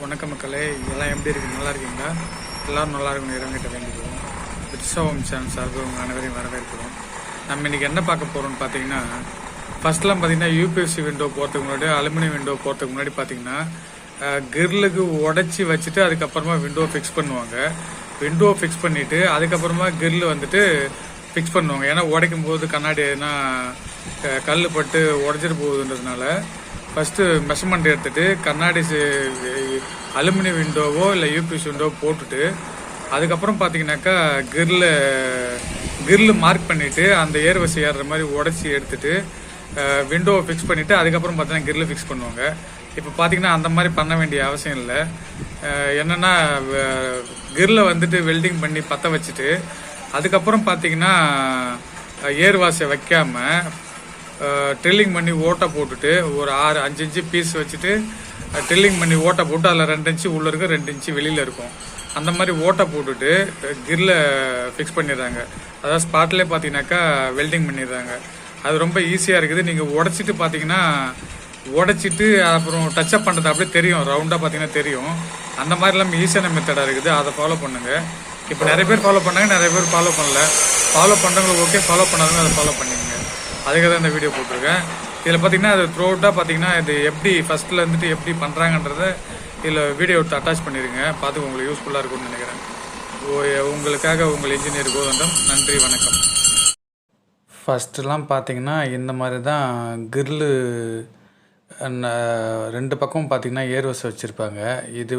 வணக்க மக்களே எல்லாம் எப்படி இருக்கு? நல்லா இருக்கீங்களா? எல்லாரும் நல்லா இருக்கணும் இறங்கிட்ட வேண்டிக்கிறோம். உற்சவம் சேனல் சார்பு உங்கள் அனைவரையும் வரவேற்கிறோம். நம்ம இன்னைக்கு என்ன பார்க்க போறோம்னு பார்த்தீங்கன்னா ஃபர்ஸ்ட்லாம் பார்த்தீங்கன்னா யூபிஎஸ்சி விண்டோ போகிறதுக்கு முன்னாடி அலுமினியம் விண்டோ போகிறதுக்கு முன்னாடி பார்த்தீங்கன்னா கிரில்லுக்கு உடச்சி வச்சுட்டு அதுக்கப்புறமா விண்டோ ஃபிக்ஸ் பண்ணுவாங்க. விண்டோ ஃபிக்ஸ் பண்ணிட்டு அதுக்கப்புறமா கிரில் வந்துட்டு ஃபிக்ஸ் பண்ணுவாங்க. ஏன்னா உடைக்கும் போது கண்ணாடி எதுனா கல் பட்டு உடஞ்சிட்டு போகுதுன்றதுனால ஃபஸ்ட்டு மெஷர்மெண்ட் எடுத்துகிட்டு கண்ணாடி அலுமினியம் விண்டோவோ இல்லை யூபிஎஸ் விண்டோவோ போட்டுட்டு அதுக்கப்புறம் பார்த்தீங்கன்னாக்கா கிரில் கிரில் மார்க் பண்ணிவிட்டு அந்த ஏர்வசி ஏறுற மாதிரி உடச்சி எடுத்துட்டு விண்டோவை ஃபிக்ஸ் பண்ணிவிட்டு அதுக்கப்புறம் பார்த்தீங்கன்னா கிரில் ஃபிக்ஸ் பண்ணுவாங்க. இப்போ பார்த்தீங்கன்னா அந்த மாதிரி பண்ண வேண்டிய அவசியம் இல்லை. என்னென்னா கிரில்ல வந்துட்டு வெல்டிங் பண்ணி பற்ற வச்சுட்டு அதுக்கப்புறம் பார்த்தீங்கன்னா ஏர்வாசை வைக்காமல் ட்ரில்லிங் பண்ணி ஓட்டை போட்டுட்டு ஒரு ஆறு அஞ்சு இன்ச்சு பீஸ் வச்சுட்டு ட்ரில்லிங் பண்ணி ஓட்டை போட்டு அதில் ரெண்டு இன்ச்சு உள்ளே இருக்கும் ரெண்டு இன்ச்சு வெளியில் இருக்கும். அந்த மாதிரி ஓட்டை போட்டுட்டு கிரில்ல ஃபிக்ஸ் பண்ணிடுறாங்க. அதாவது ஸ்பாட்லேயே பார்த்தீங்கன்னாக்கா வெல்டிங் பண்ணிடுறாங்க. அது ரொம்ப ஈஸியாக இருக்குது. நீங்கள் உடச்சிட்டு பார்த்தீங்கன்னா உடைச்சிட்டு அப்புறம் டச்சப் பண்ணுறது அப்படியே தெரியும். ரவுண்டாக பார்த்தீங்கன்னா தெரியும். அந்த மாதிரிலாம் ஈஸியான மெத்தடாக இருக்குது. அதை ஃபாலோ பண்ணுங்கள் இப்போ நிறைய பேர் ஃபாலோ பண்ணாங்க நிறைய பேர் ஃபாலோ பண்ணல. ஃபாலோ பண்ணுறவங்களுக்கு ஓகே ஃபாலோ பண்ணாதவங்க அதை ஃபாலோ பண்ணிங்க அதுக்காக தான் இந்த வீடியோ போட்டிருக்கேன். இதில் பார்த்தீங்கன்னா அது த்ரூ அவுட்டாக பார்த்தீங்கன்னா இது எப்படி ஃபஸ்ட்டில் இருந்துட்டு எப்படி பண்ணுறாங்கன்றத இதில் வீடியோ எடுத்து அட்டாச் பண்ணிடுங்க பார்த்து உங்களுக்கு யூஸ்ஃபுல்லாக இருக்கும்னு நினைக்கிறேன். ஓ- உங்களுக்காக உங்கள் இன்ஜினியர் கோதண்டம். நன்றி வணக்கம். ஃபஸ்ட்டுலாம் பார்த்தீங்கன்னா இந்த மாதிரி தான் கிரில்லு ரெண்டு பக்கமும் பார்த்தீங்கன்னா ஏர்வசை வச்சுருப்பாங்க. இது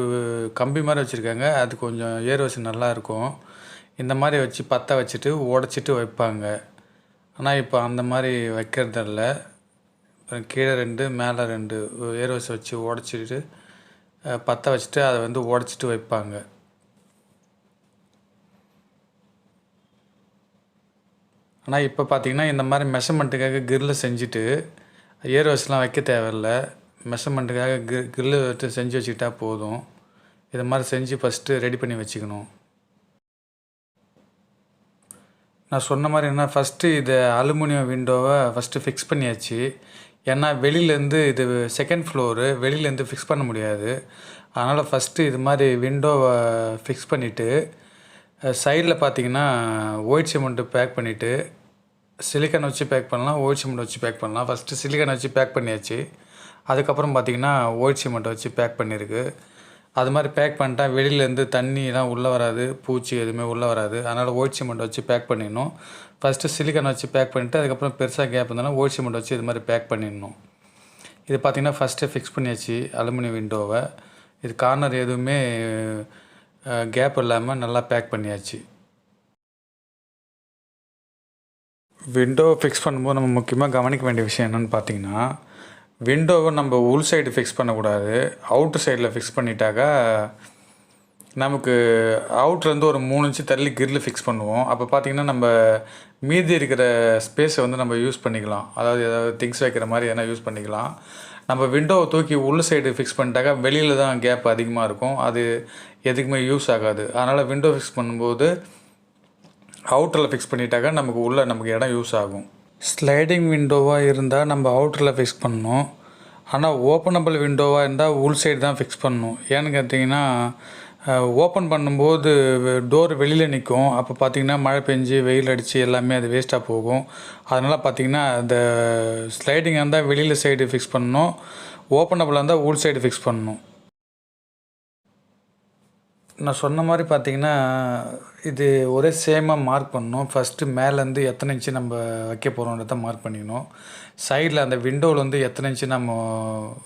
கம்பி மாதிரி வச்சுருக்காங்க. அது கொஞ்சம் ஏர்வசை நல்லாயிருக்கும் இந்த மாதிரி வச்சு பற்ற வச்சுட்டு உடச்சிட்டு வைப்பாங்க. ஆனால் இப்போ அந்த மாதிரி வைக்கிறதில்ல. கீழே ரெண்டு மேலே ரெண்டு ஏர்வசி வச்சு உடச்சிட்டு பற்ற வச்சுட்டு அதை வந்து உடச்சிட்டு வைப்பாங்க. ஆனால் இப்போ பார்த்தீங்கன்னா இந்த மாதிரி மெஷர்மெண்ட்டுக்காக கிரில் செஞ்சுட்டு ஏர்வஸ்லாம் வைக்க தேவையில்ல. மெஷர்மெண்ட்டுக்காக கிரி கிரில்லு வச்சு செஞ்சு வச்சுக்கிட்டா போதும். இதை மாதிரி செஞ்சு ஃபஸ்ட்டு ரெடி பண்ணி வச்சுக்கணும். நான் சொன்ன மாதிரி என்ன ஃபஸ்ட்டு இது அலுமினியம் விண்டோவை ஃபஸ்ட்டு ஃபிக்ஸ் பண்ணியாச்சு. ஏன்னா வெளியிலேருந்து இது செகண்ட் ஃப்ளோரு வெளியிலேருந்து ஃபிக்ஸ் பண்ண முடியாது. அதனால் ஃபஸ்ட்டு இது மாதிரி விண்டோவை ஃபிக்ஸ் பண்ணிவிட்டு சைடில் பார்த்தீங்கன்னா ஒயிட் சிமெண்ட்டு பேக் பண்ணிவிட்டு சிலிக்கன் வச்சு பேக் பண்ணலாம் ஒயிட் சிமெண்ட் வச்சு பேக் பண்ணலாம். ஃபஸ்ட்டு சிலிக்கன் வச்சு பேக் பண்ணியாச்சு. அதுக்கப்புறம் பார்த்தீங்கன்னா ஒயிட் சிமெண்ட் வச்சு பேக் பண்ணியிருக்கு அது மாதிரி பேக் பண்ணிட்டா வெளியிலேருந்து தண்ணிலாம் உள்ளே வராது பூச்சி எதுவுமே உள்ளே வராது. அதனால் ஒயிட் சிமெண்ட் வச்சு பேக் பண்ணிடணும். ஃபஸ்ட்டு சிலிக்கான் வச்சு பேக் பண்ணிவிட்டு அதுக்கப்புறம் பெருசாக கேப் இருந்தாலும் ஒயிட் சிமெண்ட் வச்சு இது மாதிரி பேக் பண்ணிடணும். இது பார்த்திங்கன்னா ஃபஸ்ட்டு ஃபிக்ஸ் பண்ணியாச்சு அலுமினியம் விண்டோவை இது கார்னர் எதுவுமே கேப் இல்லாமல் நல்லா பேக் பண்ணியாச்சு. விண்டோ ஃபிக்ஸ் பண்ணும்போது நம்ம முக்கியமாக கவனிக்க வேண்டிய விஷயம் என்னென்னு பார்த்தீங்கன்னா விண்டோவை நம்ம உள் சைடு ஃபிக்ஸ் பண்ணக்கூடாது. அவுட்ரு சைடில் ஃபிக்ஸ் பண்ணிட்டாக்கா நமக்கு அவுட்லேருந்து ஒரு மூணு இன்ச்சு தள்ளி கிரில் ஃபிக்ஸ் பண்ணுவோம். அப்போ பார்த்தீங்கன்னா நம்ம மீதி இருக்கிற ஸ்பேஸை வந்து நம்ம யூஸ் பண்ணிக்கலாம். அதாவது ஏதாவது திங்ஸ் வைக்கிற மாதிரி எதனா யூஸ் பண்ணிக்கலாம். நம்ம விண்டோவை தூக்கி உள்ள சைடு ஃபிக்ஸ் பண்ணிட்டாக்கா வெளியில் தான் கேப் அதிகமாக இருக்கும். அது எதுக்குமே யூஸ் ஆகாது. அதனால் விண்டோ ஃபிக்ஸ் பண்ணும்போது அவுட்டரில் ஃபிக்ஸ் பண்ணிட்டாக்கா நமக்கு உள்ளே நமக்கு இடம் யூஸ் ஆகும். ஸ்லைடிங் விண்டோவாக இருந்தால் நம்ம அவுட்டரில் ஃபிக்ஸ் பண்ணணும். ஆனால் ஓப்பனபிள் விண்டோவாக இருந்தால் உள் சைடு தான் ஃபிக்ஸ் பண்ணணும். ஏன்னு கேட்டிங்கன்னா ஓப்பன் பண்ணும்போது டோர் வெளியில் நிற்கும் அப்போ பார்த்தீங்கன்னா மழை பெஞ்சு வெயில் அடித்து எல்லாமே அது வேஸ்ட்டாக போகும். அதனால் பார்த்தீங்கன்னா அந்த ஸ்லைடிங் இருந்தால் வெளியில் சைடு ஃபிக்ஸ் பண்ணணும். ஓப்பனபிளாக இருந்தால் உள் சைடு ஃபிக்ஸ் பண்ணணும். நான் சொன்ன மாதிரி பார்த்தீங்கன்னா இது ஒரே சேமாக மார்க் பண்ணணும். ஃபஸ்ட்டு மேலேருந்து எத்தனை இன்ச்சு நம்ம வைக்க போகிறோன்றத மார்க் பண்ணிக்கணும் சைடில் அந்த விண்டோவில் வந்து எத்தனை இன்ச்சு நம்ம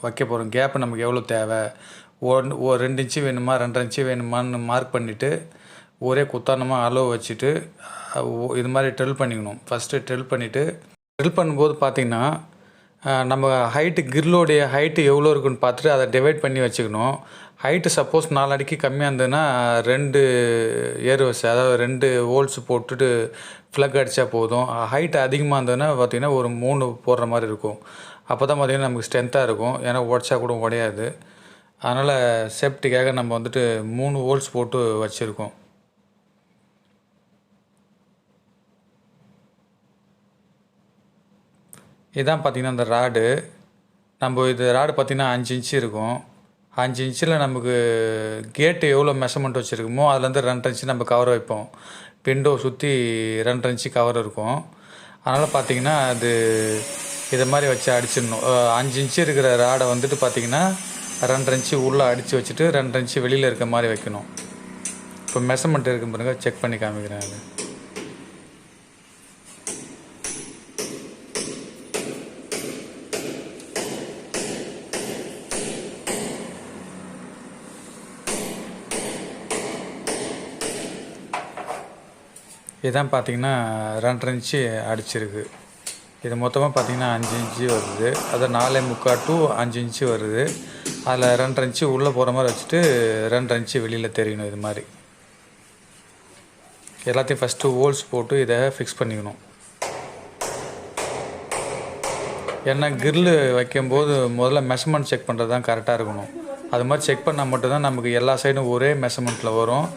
வைக்க போகிறோம் கேப்பு நமக்கு எவ்வளோ தேவை? ஒன் ஒரு ரெண்டு இன்ச்சு வேணுமா? ரெண்டரை இன்ச்சு வேணுமான்னு மார்க் பண்ணிவிட்டு ஒரே குத்தானமாக அளவு வச்சுட்டு இது மாதிரி ட்ரில் பண்ணிக்கணும். ஃபஸ்ட்டு ட்ரில் பண்ணிவிட்டு ட்ரில் பண்ணும்போது பார்த்திங்கன்னா நம்ம ஹைட்டு கிரில்லோடைய ஹைட்டு எவ்வளோ இருக்குன்னு பார்த்துட்டு அதை டிவைட் பண்ணி வச்சுக்கணும். ஹைட்டு சப்போஸ் நாலு அடிக்கு கம்மியாக இருந்ததுன்னா ரெண்டு ஏர்வஸ் அதாவது ரெண்டு ஹோல்ஸ் போட்டுட்டு ஃப்ளக் அடித்தா போதும். ஹைட் அதிகமாக இருந்ததுன்னா பார்த்திங்கன்னா ஒரு மூணு போடுற மாதிரி இருக்கும். அப்போ தான் பார்த்திங்கன்னா நமக்கு ஸ்ட்ரென்த்தாக இருக்கும். ஏன்னா உடச்சா கூட உடையாது. அதனால் சேஃப்டிக்காக நம்ம வந்துட்டு மூணு ஹோல்ஸ் போட்டு வச்சுருக்கோம். இதான் பார்த்திங்கன்னா அந்த ராடு நம்ம இது ராடு பார்த்திங்கன்னா அஞ்சு இன்ச்சு இருக்கும். அஞ்சு இன்ச்சில் நமக்கு கேட்டு எவ்வளோ மெஷர்மெண்ட் வச்சுருக்கோமோ அதுலேருந்து ரெண்டரை இன்ச்சு நம்ம கவர் வைப்போம். விண்டோ சுற்றி ரெண்டரை இன்ச்சு கவர் இருக்கும். அதனால் பார்த்தீங்கன்னா அது இதை மாதிரி வச்சு அடிச்சிடணும். அஞ்சு இன்ச்சு இருக்கிற ராடை வந்துட்டு பார்த்தீங்கன்னா ரெண்டரை இன்ச்சு உள்ளே அடித்து வச்சுட்டு ரெண்டரை இன்ச்சு வெளியில் இருக்க மாதிரி வைக்கணும். இப்போ மெஷர்மெண்ட் இருக்கும் பாருங்கள் செக் பண்ணி காமிக்கிறேன் அது. இதான் பார்த்தீங்கன்னா ரெண்டரை இன்ச்சு அடிச்சிருக்கு. இது மொத்தமாக பார்த்தீங்கன்னா அஞ்சு இன்ச்சு வருது. அது நாலே முக்கால் டு அஞ்சு இன்ச்சு வருது. அதில் ரெண்டரை இன்ச்சு உள்ளே போகிற மாதிரி வச்சுட்டு ரெண்டரை இன்ச்சு வெளியில் தெரியணும் இது மாதிரி. எல்லாத்தையும் ஃபஸ்ட்டு ஹோல்ஸ் போட்டு இதை ஃபிக்ஸ் பண்ணிக்கணும். ஏன்னா கிரில்லு வைக்கும்போது முதல்ல மெஷர்மெண்ட் செக் பண்ணுறது தான் கரெக்டாக இருக்கணும். அது மாதிரி செக் பண்ணால் மட்டும்தான் நமக்கு எல்லா சைடும் ஒரே மெஷர்மெண்ட்டில் வரும்.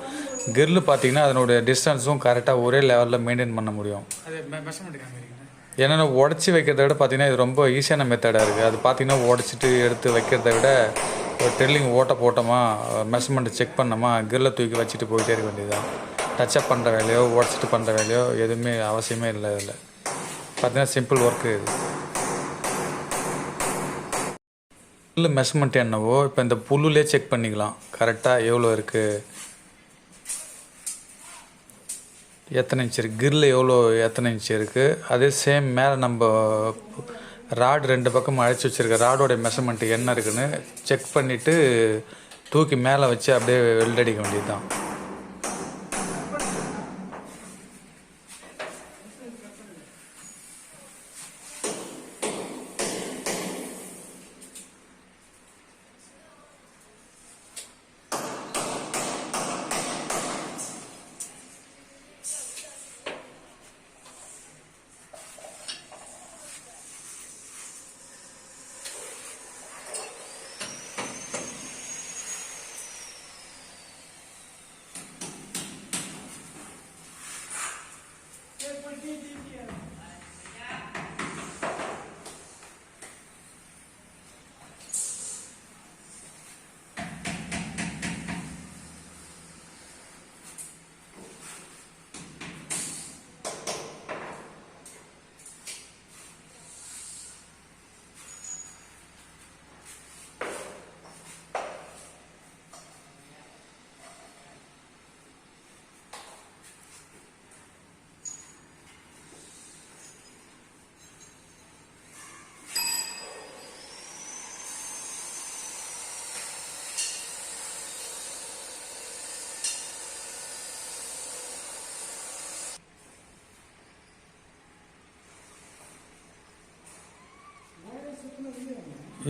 கிரில் பார்த்தீங்கன்னா அதனுடைய டிஸ்டன்ஸும் கரெக்டாக ஒரே லெவலில் மெயின்டைன் பண்ண முடியும். ஏன்னா உடச்சி வைக்கிறத விட பார்த்தீங்கன்னா இது ரொம்ப ஈஸியான மெத்தடாக இருக்குது அது பார்த்தீங்கன்னா உடச்சிட்டு எடுத்து வைக்கிறத விட ஒரு ட்ரில்லிங் ஓட்ட போட்டோமா மெஷர்மெண்ட் செக் பண்ணோமா கிரில்ல தூக்கி வச்சுட்டு போயிட்டே இருக்க வேண்டியதுதான். டச்சப் பண்ணுற வேலையோ உடச்சிட்டு பண்ணுற வேலையோ எதுவுமே அவசியமே இல்லை இதில். பார்த்தீங்கன்னா சிம்பிள் ஒர்க்கு இது. புல்லு மெஷர்மெண்ட் என்னவோ இப்போ இந்த புல்லுலே செக் பண்ணிக்கலாம். கரெக்டாக எவ்வளோ இருக்குது எத்தனை இன்ச் இருக்குது கிரில் எவ்வளோ எத்தனை இன்ச் இருக்குது அதே சேம் மேலே நம்ம ராடு ரெண்டு பக்கம் அழைச்சி வச்சுருக்க ராடோட மெஷர்மெண்ட் என்ன இருக்குன்னு செக் பண்ணிவிட்டு தூக்கி மேலே வச்சு அப்படியே வெல்ட் அடிக்க வேண்டியது தான்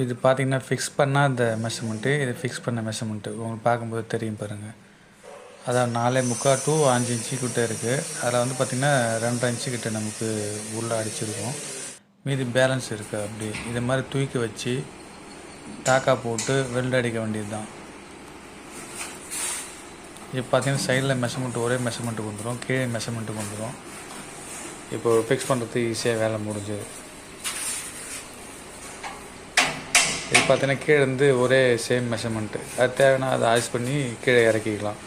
இது பார்த்தீங்கன்னா ஃபிக்ஸ் பண்ணால் இந்த மெஷர்மெண்ட்டு இது ஃபிக்ஸ் பண்ண மெஷர்மெண்ட்டு உங்களுக்கு பார்க்கும்போது தெரியும் பாருங்கள் அதான் நாலே முக்கால் டூ அஞ்சு இன்ச்சு கிட்ட இருக்குது அதில் வந்து பார்த்திங்கன்னா ரெண்டரை இன்ச்சு கிட்ட நமக்கு உள்ளே அடிச்சிருக்கும். மீதி பேலன்ஸ் இருக்குது அப்படி. இது மாதிரி தூக்கி வச்சு டாக்கா போட்டு வெல்ட் அடிக்க வேண்டியது தான் இப்போ பார்த்தீங்கன்னா சைடில் மெஷர்மெண்ட் ஒரே மெஷர்மெண்ட்டுக்கு வந்துடும் கீழே மெஷர்மெண்ட்டுக்கு வந்துடும் இப்போ ஃபிக்ஸ் பண்ணுறதுக்கு ஈஸியாக வேலை முடிஞ்சது. இது பார்த்தீங்கன்னா கீழே இருந்து ஒரே சேம் மெஷர்மெண்ட்டு அது தேவைன்னா அதை ஆய்ஸ் பண்ணி கீழே இறக்கிக்கலாம்.